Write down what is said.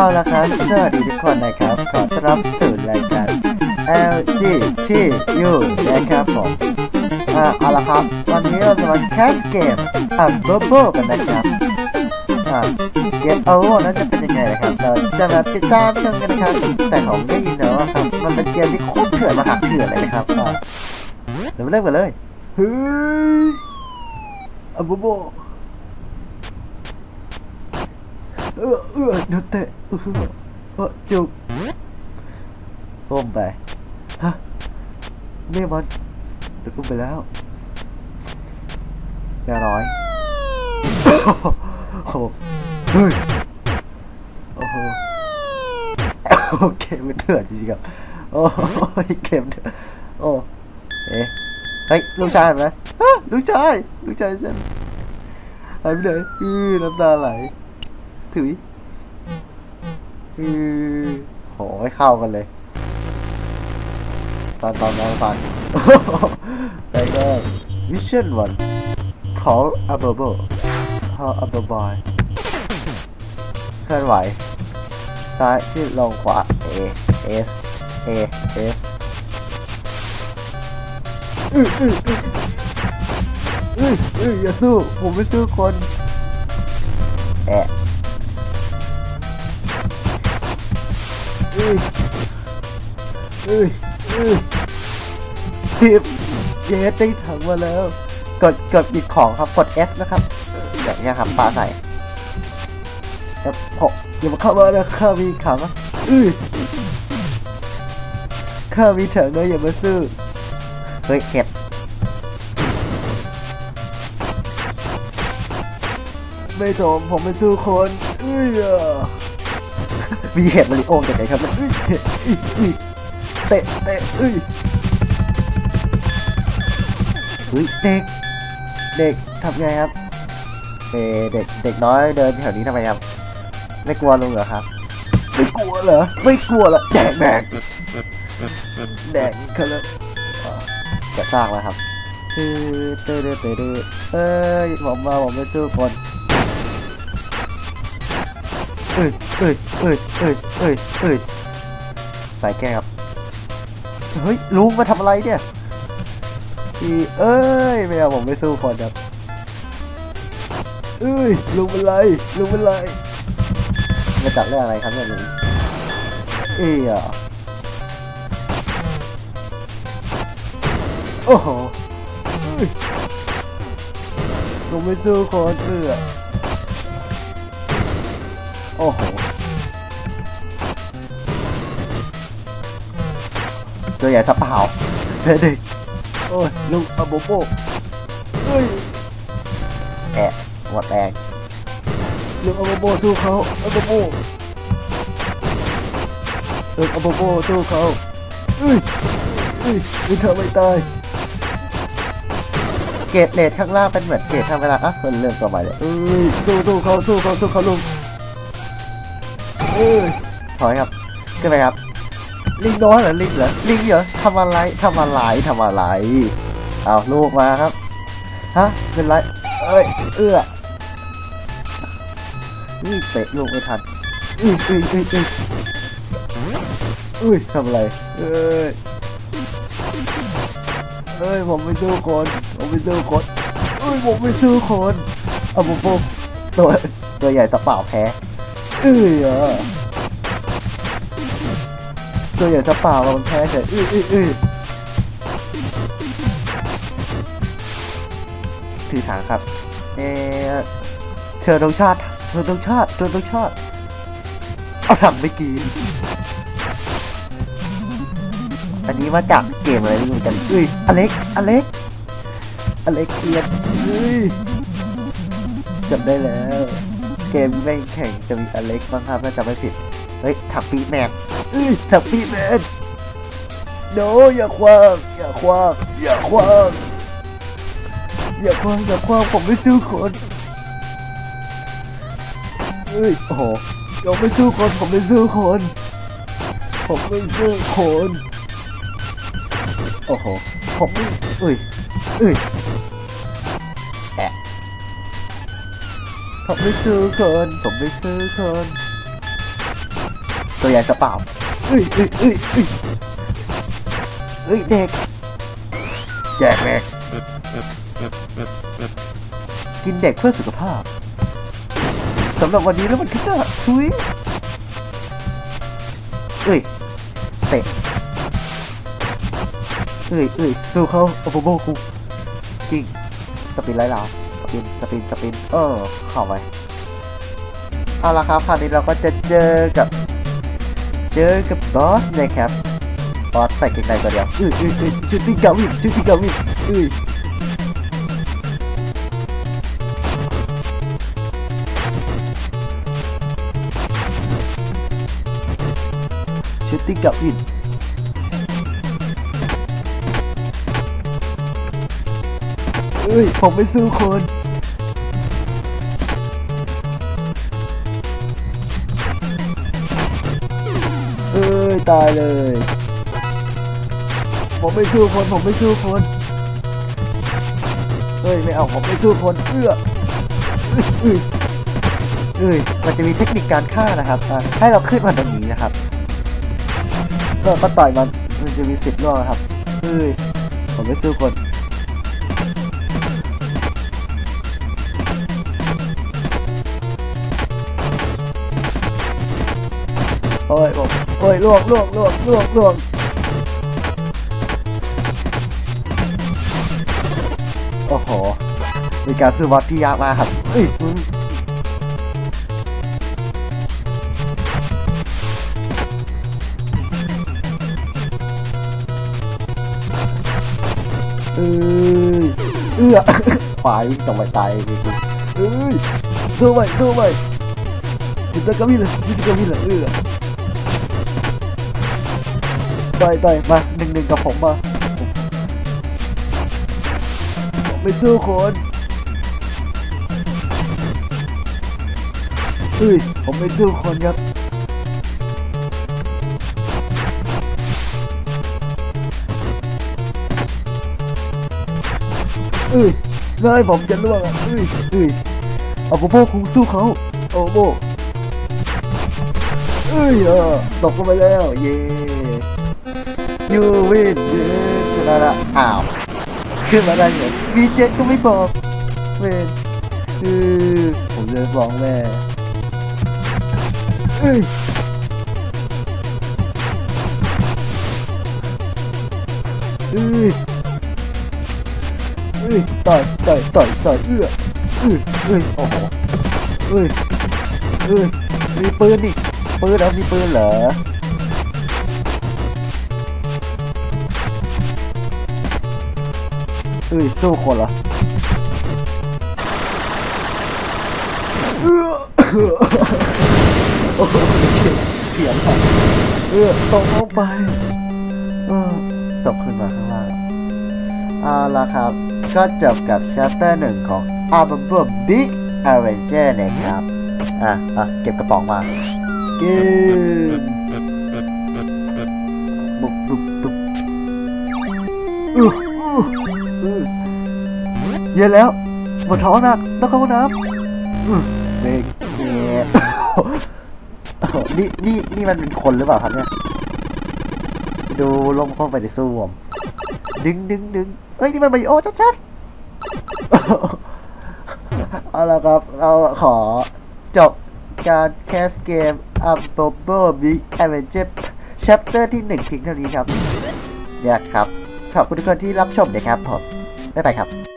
เอาละครับสวัสดีทุกคนนะครับ ขอต้อนรับสู่รายการ LGTU นะครับผมเอาละครับ วันนี้เราจะมาแคสเกมอ่าโบโบกันนะครับเกมโอเวอร์นั้นจะเป็นยังไงนะครับเราจะมาติดตามชมกันนะครับ แต่ผมได้ยินนะว่าครับ มันเป็นเกมที่โคตรเถื่อนมหาเถื่อนเลยนะครับเดี๋ยวมาเริ่มกันเลยเฮ้ยอะโบโบ เออเออเดี๋ยวเตะเออเออจุกก้มไปฮะเมียมันเดี๋ยวก้มไปแล้วแม่ร้อยโอ้โหเฮ้ยโอ้โหโอเคมันเถื่อนจริงๆครับโอ้ยเกมเถื่อนโอ้เอ๊ะเฮ้ยลูกชายไหมฮะลูกชายลูกชายฉันหายไปไหนอือน้ำตาไหล ถุยอือโหไม่เข้ากันเลย ตอนตอนน้องฟังแล้วก็ Mission 1 Call a Bubble Call a Bubble เคลื่อนไหว ซ้ายขึ้นลงขวา A S A S อื้ออื้ออื้ออื้ออื้ออย่าสู้ ผมไม่สู้คน แอะ เอ้ยเอ้ยเอ้ยทีบเยสได้ถังมาแล้ว กดกดหยิบของครับกด S นะครับอย่างเงี้ยครับปลาใส่แล้วผมอย่ามาเข้ามานะข้ามีขังอะเอ้ยข้ามีถังนะอย่ามาซื้อเฮ้ยเห็ดไม่สมผมไม่สู้คนเอ้ย มีเห็ดมาริโอจากไหนครับเอ้ยเตะเตะเอ้ยเฮ้ยเด็ก เด็กทำไงครับเด็กเด็กน้อยเดินแถวนี้ทำไมครับ ไม่กลัวลุงเหรอครับ ไม่กลัวเหรอ ไม่กลัวเหรอแดกแดกแดกเขาแล้วอ๋อแกะซากแล้วครับเออเตอเตอเตอเตอเอ้ยผมมาผมไม่สู้คน เอ้ยเอ้ยเอ้ยเอ้ยเอ้ยเอ้ยใส่แก้วครับเฮ้ยลุงมาทำอะไรเนี่ยอีเอ้ยไม่เอาผมไม่สู้คนครับเอ้ยลุงเป็นไรลุงเป็นไรมาจากเรื่องอะไรครับเนี่ยลุงเอ้ยอะโอ้โหเอ้ยลุงไม่สู้คนเอื้อ โอ้โห ตัวใหญ่สะเปล่าเด็กโอ้ยลุงอะโบโบเฮ้ยแอะหมดแรงลุงอะโบโบสู้เขาอะโบโบลุงอะโบโบสู้เขาเอ้ยเอ้ยมึงทำไม่ตายเกรดเลดข้างล่างเป็นเหมือนเกรดธรรมดาอะคนเริ่มตัวใหม่เลยเอ้ยสู้สู้เขาสู้เขาสู้เขาลุง เอ้ยถอยครับขึ้นไปครับ ลิงน้อยเหรอลิงเหรอลิงเหรอทำอะไรทำอะไรทำอะไรเอาลูกมาครับฮะเป็นไรเอ้ยเอื้อนี่เตะลูกไม่ทันอุ้ยอุ้ยอุ้ยอุ้ยอุ้ยทำอะไรเอ้ยเอ้ยผมไม่สู้คนผมไม่สู้คนเอ้ยผมไม่สู้คนเอาผมผมตัวตัวใหญ่สะเปล่าแพ้ เอ้อะตัวใหญ่จะเปล่ามันแพ้เฉยอื้ออืออือถือถังครับ เออเชิญธงชาติเชิญธงชาติเชิญธงชาติ เอาถังไปกิน อันนี้มาจากเกมอะไรไม่รู้กันอุ้ย อเล็ก อเล็ก อเล็กเกียนอุ้ยจำได้แล้ว เกมไม่แข่งจะมีอเล็กบ้างครับถ้าจำไม่ผิด เฮ้ยถังปีแมนเอ้ยถังปีแมนโนอย่าคว้างอย่าคว้างอย่าคว้างอย่าคว้างอย่าคว้างผมไม่สู้คนเฮ้ยโอ้โหผมไม่สู้คนผมไม่สู้คนผมไม่สู้คนโอ้โหผมไม่เอ้ยเอ้ยแอะ ผมไม่สู้คนผมไม่สู้คนตัวใหญ่จะเปล่าเอ้ยเอ้ยเอ้ยเอ้ยเอ้ยเด็กแจกเด็กกินเด็กเพื่อสุขภาพสำหรับวันนี้แล้วมันคือจะทุยเอ้ยเตะเอ้ยเอ้ยสู้เขาโอ้โหโบกูจริงสปินไล่เราส ปินสปินสปินเออเข้าไปเอาละครับคราวนี้เราก็จะเจอกับ เจอกับบอสนะครับบอสใส่เกงในตัวเดียวอื้ออื้ออื้อชุดที่เกาวิชุดที่เกาวิอื้อชุดที่เกาวินเอ้ยผมไม่สู้คน ยตายเลย ผมไม่สู้คน ผมไม่สู้คนเอ้ย ไม่เอา ผมไม่สู้คนเอื้อเอ้ยเอ้ยมันจะมีเทคนิคการฆ่านะครับให้เราขึ้นมาตรงนี้นะครับก็ก็ต่อยมัน มันจะมีสิทธิ์รอดครับเอ้ย ผมไม่สู้คนโอ้ยผม โอ้ยล่วงล่วงล่วงล่วงล่วงโอ้โหมีการซื้อบอสที่ยากมากครับเอ้ยมึงเอ้ยเอื้อฝ่ายต้องไปตายจริงๆเอ้ยสู้ไปสู้ไปจิตตะกวินเลยจิตตะกวินเลยเอื้อ ต่อยต่อยมาหนึ่งหนึ่งกับผมมาผมไม่สู้คนเฮ้ยผมไม่สู้คนครับเอ้ยนายผมจะล่วงอะเอ้ยเอ้ยเอาโบโบคุงสู้เขาโอ้โบเอ้ยเออตกลงไปแล้ว เย้ ยูวินเย้ชนะละอ้าวขึ้นมาได้ไงมีเจ็ดก็ไม่บอกเวนคือผมเลยบอกแม่เอ้ยเอ้ยเอ้ยต่อยต่อยต่อยต่อยเอื้อเอ้ยเอ้ยโอ้โหเอ้ยเอ้ยมีปืนนี่ปืนเอามีปืนเหรอ เอ้ยสู้คนเหรอเอื้อโอ้โหเสียงไปเออตกลงไปเออตกขึ้นมาข้างล่างเอาละครับ ก็จบกับ chapter หนึ่งของ a b b l e Big Avenger นะครับ อะ อะ เก็บกระป๋องมาเกม เย็นแล้วปวดท้องหนักต้องเข้าห้องน้ำเด็กเนี่ยนี่นี่นี่มันเป็นคนหรือเปล่าครับเนี่ย ดูลมเข้าไปในซ่วมดึงดึงดึงเฮ้ยนี่มันไบโอชัดๆเอาละครับเราขอจบการแคสเกม u n b o b l e Big Adventure Chapter ที่1เพียงเท่านี้ครับเนี่ยครับ ขอบคุณทุกคนที่รับชมนะครับผมบ๊ายบายครับ